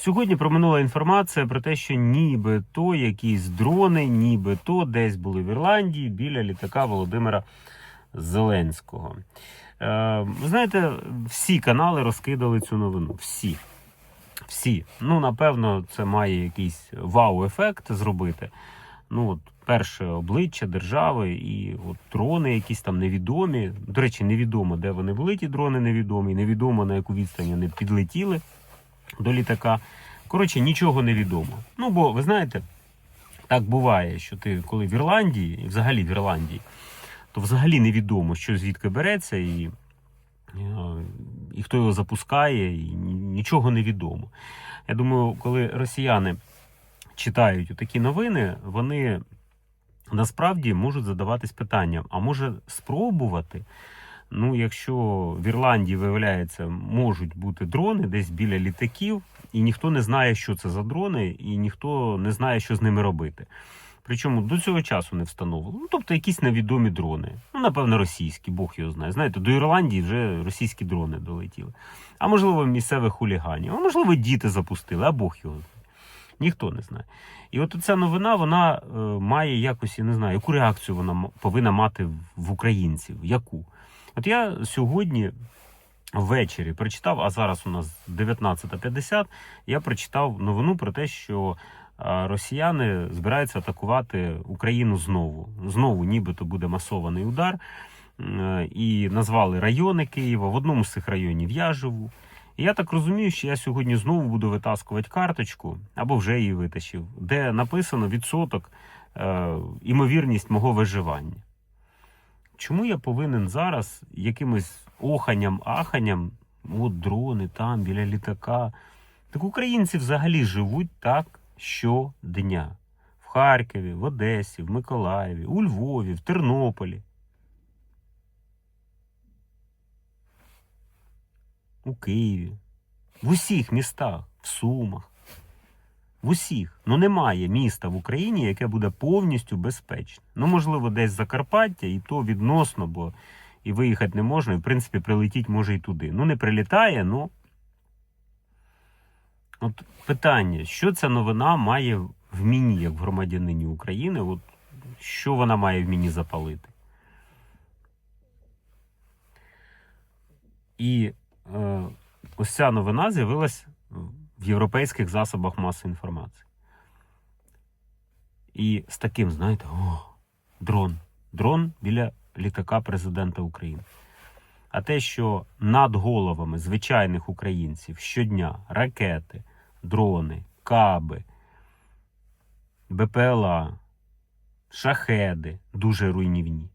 Сьогодні проминула інформація про те, що нібито якісь дрони, нібито десь були в Ірландії біля літака Володимира Зеленського. Е, ви знаєте, всі канали розкидали цю новину. Всі. Всі. Ну, напевно, це має якийсь вау-ефект зробити. Ну, от перше обличчя держави і от дрони якісь там невідомі. До речі, невідомо, де вони були, ті дрони невідомі, невідомо на яку відстань вони підлетіли до літака. Коротше, нічого не відомо. Ну, бо ви знаєте, так буває, що ти коли в Ірландії, взагалі в Ірландії, то взагалі невідомо, що звідки береться, і, е, і хто його запускає, і нічого не відомо. Я думаю, коли росіяни читають такі новини, вони насправді можуть задаватись питанням: а може спробувати? Ну, якщо в Ірландії, виявляється, можуть бути дрони десь біля літаків, і ніхто не знає, що це за дрони, і ніхто не знає, що з ними робити. Причому до цього часу не встановлено. Ну, тобто якісь невідомі дрони. Ну, напевно, російські, Бог його знає. Знаєте, до Ірландії вже російські дрони долетіли. А можливо, місцевих хуліганів, а можливо, діти запустили, а Бог його знає. Ніхто не знає. І от ця новина, вона е, має якось, я не знаю, яку реакцію вона повинна мати в українців. Яку? От я сьогодні ввечері прочитав, а зараз у нас 19.50, я прочитав новину про те, що росіяни збираються атакувати Україну знову. Знову, нібито буде масований удар. І назвали райони Києва. В одному з цих районів я живу. І я так розумію, що я сьогодні знову буду витаскувати карточку, або вже її витащив, де написано відсоток, е, імовірність мого виживання. Чому я повинен зараз якимось оханням, аханням, от дрони там, біля літака? Так українці взагалі живуть так щодня. В Харкові, в Одесі, в Миколаєві, у Львові, в Тернополі. У Києві, в усіх містах, в Сумах, в усіх. Ну немає міста в Україні, яке буде повністю безпечне. Ну, можливо, десь Закарпаття, і то відносно, бо і виїхати не можна, і в принципі прилетіть може і туди. Ну, не прилітає, ну. От питання, що ця новина має в мені, як в громадянині України? От що вона має в мені запалити? І е, ось ця новина з'явилась в європейських засобах масової інформації. І з таким, знаєте, о, дрон. Дрон біля літака президента України. А те, що над головами звичайних українців щодня ракети, дрони, каби, БПЛА, шахеди дуже руйнівні.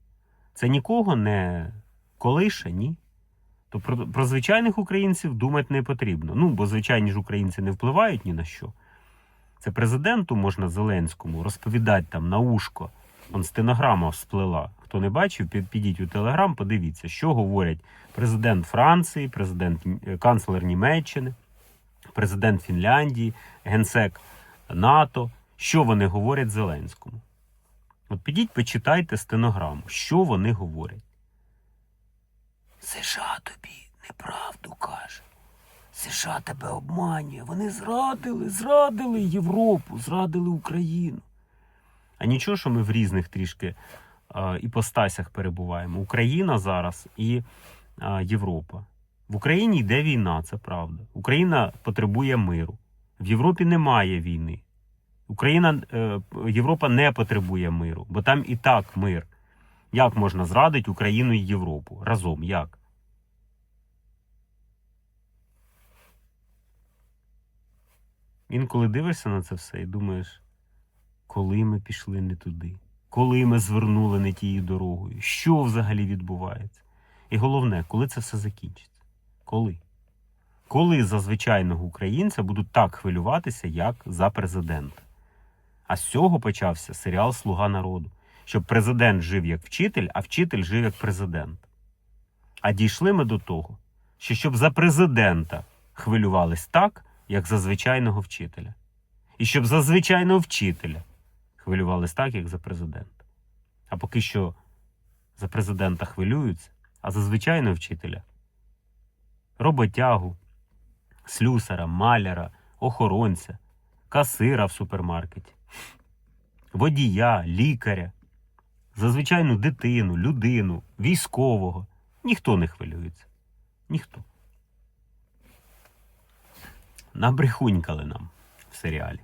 Це нікого не колише, ні. То про, про звичайних українців думати не потрібно. Ну, бо звичайні ж українці не впливають ні на що. Це президенту можна Зеленському розповідати там на ушко. Он стенограма сплела. Хто не бачив, під- підіть у Телеграм, подивіться, що говорять президент Франції, президент е, канцлер Німеччини, президент Фінляндії, генсек НАТО. Що вони говорять Зеленському? От підіть, почитайте стенограму, що вони говорять. США тобі неправду каже. США тебе обманює. Вони зрадили, зрадили Європу, зрадили Україну. А нічого, що ми в різних трішки е, іпостасях перебуваємо. Україна зараз і е, Європа. В Україні йде війна, це правда. Україна потребує миру. В Європі немає війни. Україна, е, Європа не потребує миру, бо там і так мир. Як можна зрадити Україну і Європу? Разом як? Інколи дивишся на це все і думаєш, коли ми пішли не туди, коли ми звернули не тією дорогою, що взагалі відбувається? І головне, коли це все закінчиться? Коли? Коли за звичайного українця будуть так хвилюватися, як за президента? А з цього почався серіал Слуга народу, щоб президент жив як вчитель, а вчитель жив як президент. А дійшли ми до того, що щоб за президента хвилювались так, як за звичайного вчителя. І щоб за звичайного вчителя хвилювались так, як за президента. А поки що за президента хвилюються, а за звичайного вчителя роботягу, слюсара, маляра, охоронця, касира в супермаркеті, водія, лікаря, за звичайну дитину, людину, військового. Ніхто не хвилюється. Ніхто. Набрехунькали нам в серіалі.